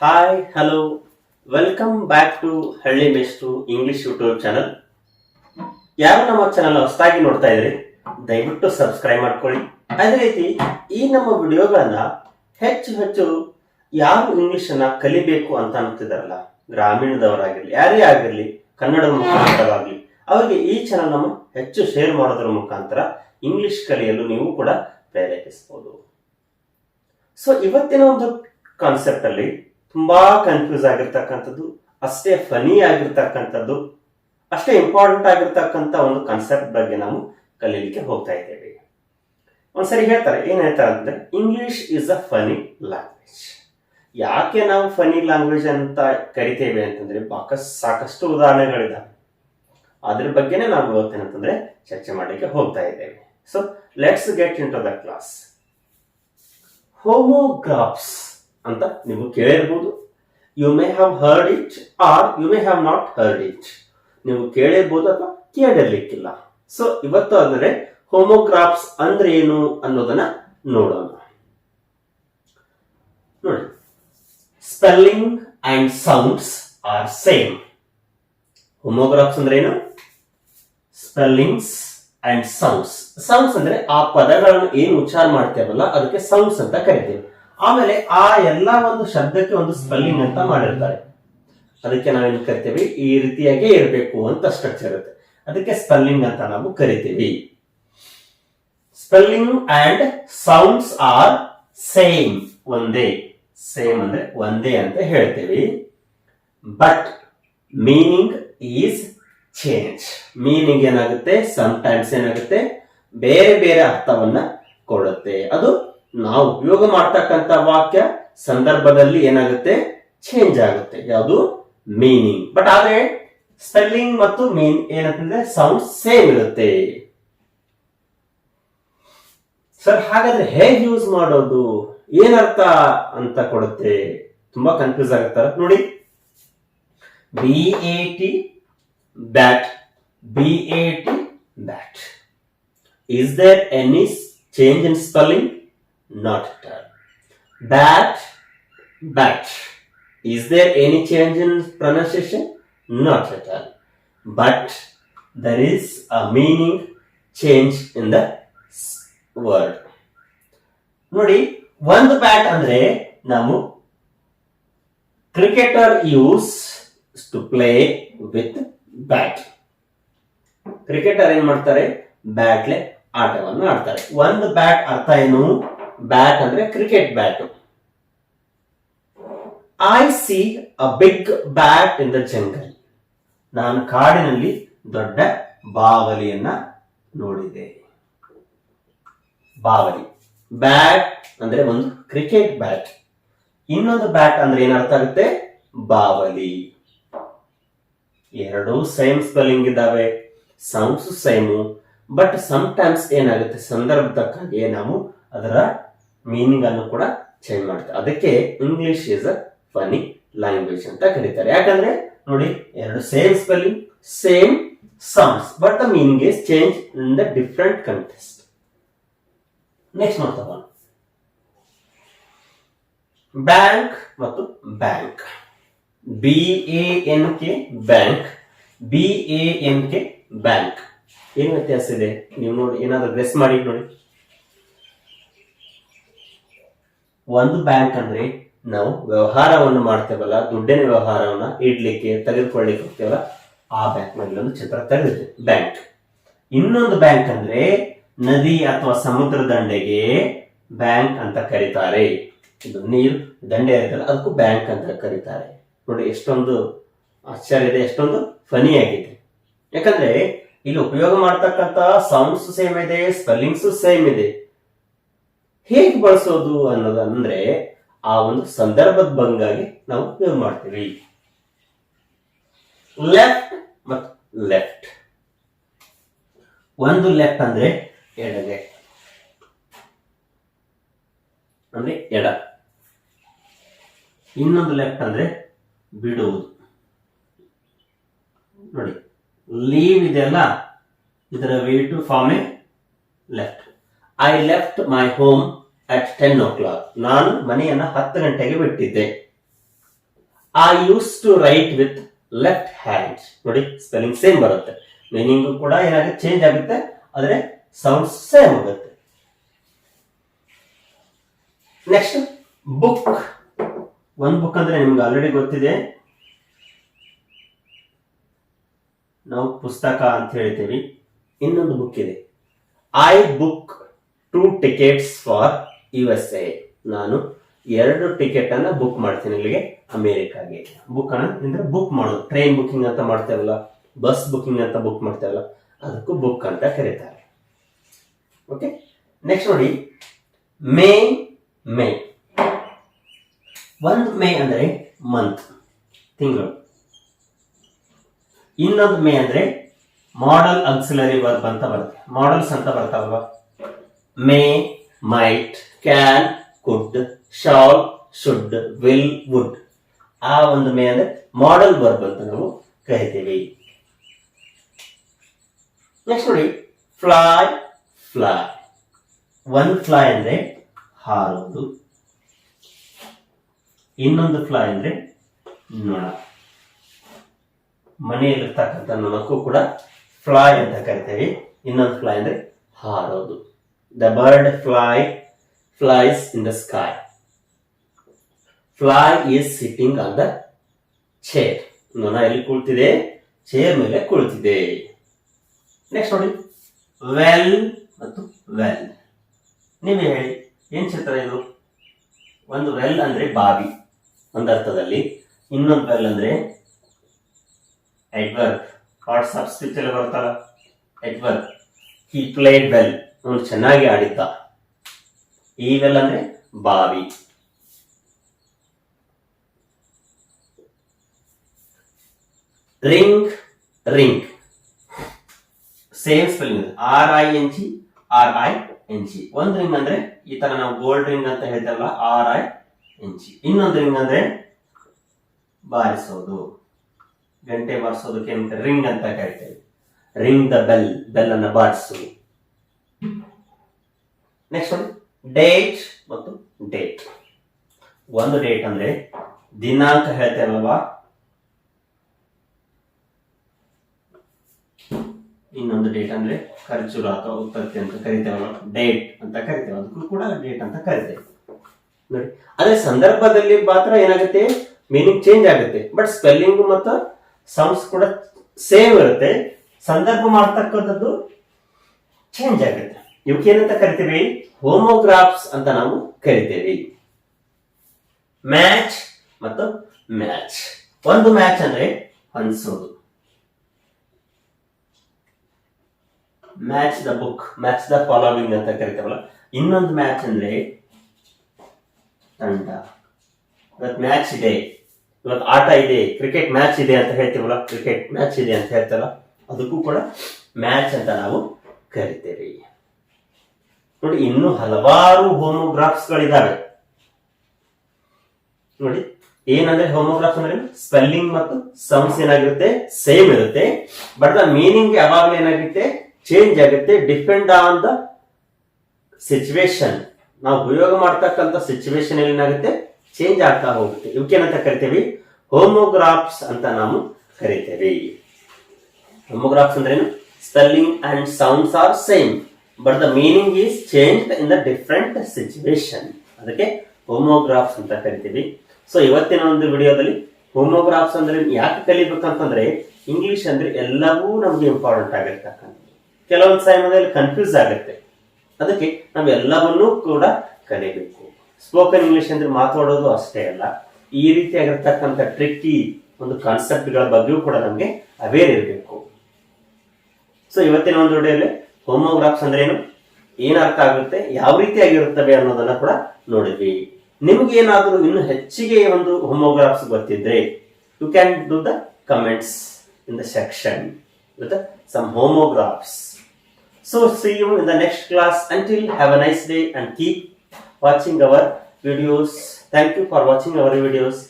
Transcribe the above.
Hi hello welcome back to Halli Mestru English YouTube channel ಯಾರು ನಮ್ಮ channel ಹೊಸದಾಗಿ ನೋಡ್ತಾ ಇದ್ರಿ, ದಯವಿಟ್ಟು ಸಬ್ಸ್ಕ್ರೈಬ್ ಮಾಡ್ಕೊಳ್ಳಿ. ಅದೇ ರೀತಿ, ಈ ನಮ್ಮ ವಿಡಿಯೋಗಳನ್ನ ಹೆಚ್ಚು ಹೆಚ್ಚು ಯಾರು ಇಂಗ್ಲಿಷ್ ಅನ್ನ ಕಲಿಬೇಕು ಅಂತ ಅನ್ನುತ್ತಿದ್ದಾರಲ್ಲ, ಗ್ರಾಮೀಣದವರಾಗಿರ್ಲಿ, ಯಾರೇ ಆಗಿರ್ಲಿ, ಕನ್ನಡದ ಮುಖಾಂತರವಾಗಲಿ ಅವರಿಗೆ ಈ ಚಾನಲ್ ನಮ್ಮ ಹೆಚ್ಚು ಶೇರ್ ಮಾಡೋದ್ರ ಮುಖಾಂತರ ಇಂಗ್ಲಿಷ್ ಕಲಿಯಲು ನೀವು ಕೂಡ ಪ್ರೇರೇಪಿಸಬಹುದು. ಸೊ ಇವತ್ತಿನ ಒಂದು ಕಾನ್ಸೆಪ್ಟ್ ಅಲ್ಲಿ ತುಂಬಾ ಕನ್ಫ್ಯೂಸ್ ಆಗಿರ್ತಕ್ಕಂಥದ್ದು, ಅಷ್ಟೇ ಫನಿ ಆಗಿರ್ತಕ್ಕಂಥದ್ದು, ಅಷ್ಟೇ ಇಂಪಾರ್ಟೆಂಟ್ ಆಗಿರ್ತಕ್ಕಂಥ ಒಂದು ಕಾನ್ಸೆಪ್ಟ್ ಬಗ್ಗೆ ನಾವು ಕಲೀಲಿಕ್ಕೆ ಹೋಗ್ತಾ ಇದ್ದೇವೆ. ಒಂದ್ಸರಿ ಹೇಳ್ತಾರೆ, ಏನ್ ಹೇಳ್ತಾರೆ ಅಂದ್ರೆ English is a funny language ಯಾಕೆ ನಾವು ಫನಿ ಲ್ಯಾಂಗ್ವೇಜ್ ಅಂತ ಕರಿತೇವೆ ಅಂತಂದ್ರೆ ಸಾಕಷ್ಟು ಉದಾಹರಣೆಗಳಿದ್ದಾವೆ ಅದ್ರ ಬಗ್ಗೆನೇ ನಾವು ಇವತ್ತೇನಂತಂದ್ರೆ ಚರ್ಚೆ ಮಾಡಲಿಕ್ಕೆ ಹೋಗ್ತಾ ಇದ್ದೇವೆ. So let's get into the class homographs ಅಂತ ನೀವು ಕೇಳಿರ್ಬೋದು. You may have heard it or you may have not heard it ನೀವು ಕೇಳಿರ್ಬೋದು ಅಥವಾ ಕೇಳಿರ್ಲಿಕ್ಕಿಲ್ಲ. ಸೊ ಇವತ್ತು ಅಂದರೆ ಹೋಮೋಗ್ರಾಫ್ಸ್ ಅಂದ್ರೆ ಏನು ಅನ್ನೋದನ್ನ ನೋಡೋಣ. ನೋಡಿ. Spelling and sounds are same homographs ಅಂದ್ರೆ ಏನು? ಸ್ಪೆಲ್ಲಿಂಗ್ಸ್ ಅಂಡ್ ಸೌಂಡ್ಸ್ ಸೌಂಡ್ಸ್ ಅಂದ್ರೆ ಆ ಪದಗಳನ್ನು ಏನು ಉಚ್ಚಾರ ಮಾಡ್ತೇವಲ್ಲ, ಅದಕ್ಕೆ ಸೌಂಡ್ಸ್ ಅಂತ ಕರಿತೀವಿ. ಆಮೇಲೆ ಆ ಎಲ್ಲ ಒಂದು ಶಬ್ದಕ್ಕೆ ಒಂದು ಸ್ಪೆಲ್ಲಿಂಗ್ ಅಂತ ಮಾಡಿರ್ತಾರೆ. ಅದಕ್ಕೆ ನಾವೇನು ಕರಿತೀವಿ? ಈ ರೀತಿಯಾಗಿ ಇರಬೇಕು ಅಂತ ಸ್ಟ್ರಕ್ಚರ್ ಇರುತ್ತೆ. ಅದಕ್ಕೆ ಸ್ಪೆಲ್ಲಿಂಗ್ ಅಂತ ನಾವು ಕರಿತೀವಿ. Spelling and sounds are same ಒಂದೇ. ಸೇಮ್ ಅಂದ್ರೆ ಒಂದೇ ಅಂತ ಹೇಳ್ತೀವಿ. But meaning is change meaning ಏನಾಗುತ್ತೆ? ಸಮ್ ಟೈಮ್ಸ್ ಏನಾಗುತ್ತೆ? ಬೇರೆ ಬೇರೆ ಅರ್ಥವನ್ನ ಕೊಡುತ್ತೆ. ಅದು ನಾವು ಉಪಯೋಗ ಮಾಡ್ತಕ್ಕಂಥ ವಾಕ್ಯ ಸಂದರ್ಭದಲ್ಲಿ ಏನಾಗುತ್ತೆ? ಚೇಂಜ್ ಆಗುತ್ತೆ. ಯಾವುದು? ಮೀನಿಂಗ್ ಬಟ್ ಆದ್ರೆ ಸ್ಪೆಲ್ಲಿಂಗ್ ಮತ್ತು ಮೀನ್ ಏನಂತಂದ್ರೆ ಸೌಂಡ್ ಸೇಮ್ ಇರುತ್ತೆ. ಸರ್ ಹಾಗಾದ್ರೆ ಹೇಗೆ ಯೂಸ್ ಮಾಡೋದು? ಏನರ್ಥ ಅಂತ ಕೊಡುತ್ತೆ? ತುಂಬಾ ಕನ್ಫ್ಯೂಸ್ ಆಗುತ್ತಾರೆ ನೋಡಿ. B A T bat B A T bat is there any change in spelling not at. Bat, bat. Is there any change in pronunciation? Not at all. But there is a meaning change in the word. ನೋಡಿ ಒಂದು bat ಅಂದ್ರೆ ನಾವು cricketer use to play with bat cricketer ಏನ್ ಮಾಡ್ತಾರೆ ಬ್ಯಾಟ್ಲೆ ಆಟವನ್ನು ಆಡ್ತಾರೆ ಒಂದು bat ಅರ್ಥ ಏನು ಬ್ಯಾಟ್ ಅಂದ್ರೆ cricket bat. I see a big bat in the jungle ನಾನು ಕಾಡಿನಲ್ಲಿ ದೊಡ್ಡ ಬಾವಲಿಯನ್ನ ನೋಡಿದೆ. ಬಾವಲಿ. ಬ್ಯಾಟ್ ಅಂದ್ರೆ ಒಂದು ಕ್ರಿಕೆಟ್ ಬ್ಯಾಟ್. ಇನ್ನೊಂದು ಬ್ಯಾಟ್ ಅಂದ್ರೆ ಏನರ್ಥ ಆಗುತ್ತೆ? ಬಾವಲಿ. ಎರಡು ಸೇಮ್ ಸ್ಪೆಲ್ಲಿಂಗ್ ಇದ್ದಾವೆ. Sounds same but sometimes ಏನಾಗುತ್ತೆ? ಸಂದರ್ಭ ತಕ್ಕಾಗೆ ನಾವು ಅದರ ಮೀನಿಂಗ್ ಅನ್ನು ಕೂಡ ಚೇಂಜ್ ಮಾಡುತ್ತೆ. ಅದಕ್ಕೆ English is a funny language ಅಂತ ಕರೀತಾರೆ. ಯಾಕಂದ್ರೆ ನೋಡಿ, ಎರಡು same spelling same sounds but the meaning is change in the different contest next ನೋಡ್ತಾ ಬ್ಯಾಂಕ್ ಮತ್ತು bank B A N K bank B A N K bank ಏನ್ ವ್ಯತ್ಯಾಸ ಇದೆ? ನೀವು ನೋಡಿ, ಏನಾದ್ರೂ ಡ್ರೆಸ್ ಮಾಡಿ, ನೋಡಿ. ಒಂದು ಬ್ಯಾಂಕ್ ಅಂದ್ರೆ ನಾವು ವ್ಯವಹಾರವನ್ನು ಮಾಡ್ತೇವಲ್ಲ, ದುಡ್ಡಿನ ವ್ಯವಹಾರವನ್ನ ಇಡ್ಲಿಕ್ಕೆ, ತೆಗೆದುಕೊಳ್ಳಿಕ್ಕೆ ಹೋಗ್ತೇವಲ್ಲ, ಆ ಬ್ಯಾಂಕ್ನಲ್ಲಿ ಒಂದು ಚಿತ್ರ ತೆಗೆದಿದೆ ಬ್ಯಾಂಕ್. ಇನ್ನೊಂದು ಬ್ಯಾಂಕ್ ಅಂದ್ರೆ ನದಿ ಅಥವಾ ಸಮುದ್ರ ದಂಡೆಗೆ ಬ್ಯಾಂಕ್ ಅಂತ ಕರೀತಾರೆ. ಇದು ನೀರು, ದಂಡೆ ಇರುತ್ತಲ್ಲ, ಅದಕ್ಕೂ ಬ್ಯಾಂಕ್ ಅಂತ ಕರೀತಾರೆ. ನೋಡಿ, ಎಷ್ಟೊಂದು ಆಶ್ಚರ್ಯ ಇದೆ, ಎಷ್ಟೊಂದು ಫನಿ ಆಗಿದೆ ಯಾಕಂದ್ರೆ, ಇಲ್ಲಿ ಉಪಯೋಗ ಮಾಡ್ತಕ್ಕಂತ ಸೌಂಡ್ಸ್ ಸೇಮ್ ಇದೆ, ಸ್ಪೆಲ್ಲಿಂಗ್ಸ್ ಸೇಮ್ ಇದೆ. ಹೇಗೆ ಬಳಸೋದು ಅನ್ನೋದಂದ್ರೆ ಆ ಒಂದು ಸಂದರ್ಭದ ಬಂಗಾಗಿ ನಾವು ಉಪಯೋಗ ಮಾಡ್ತೀವಿ. ಲೆಫ್ಟ್ ಮತ್ತು ಲೆಫ್ಟ್ ಒಂದು ಲೆಫ್ಟ್ ಅಂದ್ರೆ ಎಡಗೆ. ಅಂದ್ರೆ ಎಡ. ಇನ್ನೊಂದು ಲೆಫ್ಟ್ ಅಂದ್ರೆ ಬಿಡುವುದು. ನೋಡಿ ಲೀವ್ ಇದೆಲ್ಲ ಇದರ way to form a left I left my home at ten o'clock ನಾನು ಮನೆಯನ್ನ ಹತ್ತು ಗಂಟೆಗೆ ಬಿಟ್ಟಿದ್ದೆ. I use to write with left hand ನೋಡಿ ಸ್ಪೆಲ್ಲಿಂಗ್ ಸೇಮ್ ಬರುತ್ತೆ. ಮೀನಿಂಗ್ ಕೂಡ ಏನಾಗುತ್ತೆ? ಚೇಂಜ್ ಆಗುತ್ತೆ. ಆದ್ರೆ ಸೌಂಡ್ ಸೇಮ್ ಆಗುತ್ತೆ. ನೆಕ್ಸ್ಟ್ ಬುಕ್ ಒಂದು ಬುಕ್ ಅಂದ್ರೆ ನಿಮ್ಗೆ ಆಲ್ರೆಡಿ ಗೊತ್ತಿದೆ. ನಾವು ಪುಸ್ತಕ ಅಂತ ಹೇಳ್ತೀವಿ. ಇನ್ನೊಂದು ಬುಕ್ ಇದೆ. I book two tickets for U S A ನಾನು ಎರಡು ಟಿಕೆಟ್ ಅನ್ನ ಬುಕ್ ಮಾಡ್ತೀನಿ ಇಲ್ಲಿಗೆ, ಅಮೇರಿಕಾಗೆ. ಬುಕ್ ಅನ್ನ ಅಂದ್ರೆ ಬುಕ್ ಮಾಡೋದು. ಟ್ರೈನ್ ಬುಕಿಂಗ್ ಅಂತ ಮಾಡ್ತೇವಲ್ಲ ಬಸ್ ಬುಕಿಂಗ್ ಅಂತ ಬುಕ್ ಮಾಡ್ತೇವಲ್ಲ, ಅದಕ್ಕೂ ಬುಕ್ ಅಂತ ಕರೀತಾರೆ. ಓಕೆ ನೆಕ್ಸ್ಟ್ ನೋಡಿ ಮೇ ಮೇ ಒಂದು ಮೇ ಅಂದ್ರೆ ಮಂತ್ ತಿಂಗಳು. ಇನ್ನೊಂದು ಮೇ ಅಂದ್ರೆ ಮಾಡಲ್ ಅಕ್ಸಿಲರಿ ವರ್ಬ್ ಅಂತ ಬರುತ್ತೆ. ಮಾಡಲ್ಸ್ ಅಂತ ಬರ್ತಾವಲ್ವ may might can could shall should will would ಆ ಒಂದು ಮೇ ಅಂದ್ರೆ ಮಾಡಲ್ ವರ್ಬ್ ಅಂತ ನಾವು ಕರಿತೀವಿ. ನೆಕ್ಸ್ಟ್ ನೋಡಿ ಫ್ಲೈ ಫ್ಲೈ ಒಂದು ಫ್ಲೈ ಅಂದ್ರೆ ಹಾರೋದು. ಇನ್ನೊಂದು ಫ್ಲೈ ಅಂದ್ರೆ ನೊಣ. ಮನೆಯಲ್ಲಿರ್ತಕ್ಕಂಥ ನೊಣಕ್ಕೂ ಕೂಡ ಫ್ಲೈ ಅಂತ ಕರಿತೇವೆ. ಇನ್ನೊಂದು ಫ್ಲೈ ಅಂದ್ರೆ ಹಾರೋದು. The bird fly flies in the sky fly is sitting on the chair ನೋಣ ಎಲ್ಲಿ ಕುಳಿತಿದೆ? ಚೇರ್ ಮೇಲೆ ಕುಳಿತಿದೆ. ನೆಕ್ಸ್ಟ್ ನೋಡಿ. ವೆಲ್ ಮತ್ತು ವೆಲ್ ನೀವೇ ಹೇಳಿ, ಏನ್ ಚಿತ್ರ ಇದು? ಒಂದು ವೆಲ್ ಅಂದ್ರೆ ಬಾವಿ. ಒಂದು ಅರ್ಥದಲ್ಲಿ. ಇನ್ನೊಂದು ವೆಲ್ ಅಂದ್ರೆ ಎಡ್ವರ್ಡ್ ವಾಟ್ಸ್ಆಪ್ ಸ್ಪೀಚ್ ಅಲ್ಲಿ ಬರುತ್ತಲ್ಲ? ಎಡ್ವರ್ಕ್ ಹಿ ಪ್ಲೇಡ್ ವೆಲ್ ಚೆನ್ನಾಗಿ ಆಡಿದ್ದ. ಈವೆಲ್ ವೆಲ್ ಅಂದ್ರೆ ಬಾವಿ. Ring ring. Same spelling R I N G R I N G ಒಂದು ರಿಂಗ್ ಅಂದ್ರೆ ಈ ತರ ನಾವು ಗೋಲ್ಡ್ ರಿಂಗ್ ಅಂತ ಹೇಳ್ತೇವಲ್ಲ ಆರ್ ಐ ಎನ್ ಜಿ ಇನ್ನೊಂದು ರಿಂಗ್ ಅಂದ್ರೆ ಬಾರಿಸೋದು. ಗಂಟೆ ಬಾರಿಸೋದಕ್ಕೆ ರಿಂಗ್ ಅಂತ ಕರಿತೇವೆ. ರಿಂಗ್ ದ ಬೆಲ್ ಬೆಲ್ ಅನ್ನ ಬಾರಿಸು. ನೆಕ್ಸ್ಟ್ ಒಂದು ಡೇಟ್ ಮತ್ತು ಡೇಟ್ ಒಂದು ಡೇಟ್ ಅಂದ್ರೆ ದಿನಾಂಕ ಹೇಳ್ತೇವಲ್ವಾ? ಇನ್ನೊಂದು ಡೇಟ್ ಅಂದ್ರೆ ಖರ್ಚುರ ಅಥವಾ ಉತ್ಪತ್ತಿ ಅಂತ ಕರಿತೇವಲ್ಲ ಡೇಟ್ ಅಂತ ಕರಿತೇವೆ. ಅದಕ್ಕೂ ಕೂಡ ಡೇಟ್ ಅಂತ ಕರಿತೇವೆ. ನೋಡಿ, ಅದೇ ಸಂದರ್ಭದಲ್ಲಿ ಮಾತ್ರ ಏನಾಗುತ್ತೆ? ಮೀನಿಂಗ್ ಚೇಂಜ್ ಆಗುತ್ತೆ. ಬಟ್ ಸ್ಪೆಲ್ಲಿಂಗ್ ಮತ್ತು ಸೌಂಡ್ಸ್ ಕೂಡ ಸೇಮ್ ಇರುತ್ತೆ. ಸಂದರ್ಭ ಮಾಡ್ತಕ್ಕಂಥದ್ದು ಚೇಂಜ್ ಆಗುತ್ತೆ. ಇವಕ್ಕೆ ಏನಂತ ಕರಿತೀವಿ? ಹೋಮೋಗ್ರಾಫ್ಸ್ ಅಂತ ನಾವು ಕರಿತೇವೆ. ಮ್ಯಾಚ್ ಮತ್ತು ಮ್ಯಾಚ್. ಒಂದು ಮ್ಯಾಚ್ ಅಂದ್ರೆ ಹೊಂದಿಸೋದು match the book, match the following ಅಂತ ಕರಿತೇವಲ್ಲ ಇನ್ನೊಂದು ಮ್ಯಾಚ್ ಅಂದ್ರೆ ತಂಡ. ಇವತ್ತು ಮ್ಯಾಚ್ ಇದೆ. ಇವತ್ತು ಆಟ ಇದೆ. ಕ್ರಿಕೆಟ್ ಮ್ಯಾಚ್ ಇದೆ ಅಂತ ಹೇಳ್ತೀವಲ್ಲ, ಕ್ರಿಕೆಟ್ ಮ್ಯಾಚ್ ಇದೆ ಅಂತ ಹೇಳ್ತಾರಲ್ಲ, ಅದಕ್ಕೂ ಕೂಡ ಮ್ಯಾಚ್ ಅಂತ ನಾವು ಕರಿತೇವೆ. ನೋಡಿ, ಇನ್ನು ಹಲವಾರು ಹೋಮೋಗ್ರಾಫ್ಸ್ ಗಳಿದಾವೆ ನೋಡಿ, ಏನಂದ್ರೆ ಹೋಮೋಗ್ರಾಫ್ ಅಂದ್ರೆ ಸ್ಪೆಲ್ಲಿಂಗ್ ಮತ್ತು ಸೌಂಡ್ಸ್ ಏನಾಗಿರುತ್ತೆ, ಸೇಮ್ ಇರುತ್ತೆ. ಬಟ್ ದ ಮೀನಿಂಗ್ ಯಾವಾಗಲೂ ಏನಾಗುತ್ತೆ, ಚೇಂಜ್ ಆಗುತ್ತೆ, ಡಿಪೆಂಡ್ ಆನ್ ದ ಸಿಚುವೇಶನ್ ನಾವು ಉಪಯೋಗ ಮಾಡ್ತಕ್ಕಂಥ ಸಿಚುವೇಶನ್ ಏನಾಗುತ್ತೆ, ಚೇಂಜ್ ಆಗ್ತಾ ಹೋಗುತ್ತೆ. ಇವಕ್ಕೇನಂತ ಕರಿತೀವಿ? ಹೋಮೋಗ್ರಾಫ್ಸ್ ಅಂತ ನಾವು ಕರಿತೇವೆ. ಹೋಮೋಗ್ರಾಫ್ಸ್ ಅಂದ್ರೇನು? Spelling and sounds are same. But the meaning is change in the different situation ಅದಕ್ಕೆ ಹೋಮೋಗ್ರಾಫ್ಸ್ ಅಂತ ಕರಿತೀವಿ. ಸೊ ಇವತ್ತಿನ ಒಂದು ವಿಡಿಯೋದಲ್ಲಿ ಹೋಮೋಗ್ರಾಫ್ಸ್ ಅಂದ್ರೆ ಯಾಕೆ ಕಲಿಬೇಕಂತಂದ್ರೆ ಇಂಗ್ಲಿಷ್ ಅಂದ್ರೆ ಎಲ್ಲವೂ ನಮ್ಗೆ ಇಂಪಾರ್ಟೆಂಟ್ ಆಗಿರ್ತಕ್ಕಂಥ ಕೆಲವೊಂದು ಸಮಯದಲ್ಲಿ ಕನ್ಫ್ಯೂಸ್ ಆಗುತ್ತೆ. ಅದಕ್ಕೆ ನಾವು ಎಲ್ಲವನ್ನೂ ಕೂಡ ಕಲಿಬೇಕು. ಸ್ಪೋಕನ್ ಇಂಗ್ಲಿಷ್ ಅಂದ್ರೆ ಮಾತಾಡೋದು ಅಷ್ಟೇ ಅಲ್ಲ. ಈ ರೀತಿಯಾಗಿರ್ತಕ್ಕಂಥ ಟ್ರಿಕ್ಕಿ ಒಂದು ಕಾನ್ಸೆಪ್ಟ್ಗಳ ಬಗ್ಗೆಯೂ ಕೂಡ ನಮಗೆ ಅವೇರ್ ಇರಬೇಕು. ಸೊ ಇವತ್ತಿನ ಒಂದು ವಿಡಿಯೋದಲ್ಲಿ ಹೋಮೋಗ್ರಾಫ್ಸ್ ಅಂದ್ರೇನು? ಏನು ಅರ್ಥ ಆಗುತ್ತೆ? ಯಾವ ರೀತಿ ಆಗಿರುತ್ತವೆ ಅನ್ನೋದನ್ನ ಕೂಡ ನೋಡಿದ್ವಿ. ನಿಮ್ಗೆ ಏನಾದರೂ ಇನ್ನು ಹೆಚ್ಚಿಗೆ ಒಂದು ಹೋಮೋಗ್ರಾಫ್ಸ್ ಗೊತ್ತಿದ್ರೆ you can do the comments in the section with some homographs so see you in the next class until have a nice day and keep watching our videos thank you for watching our videos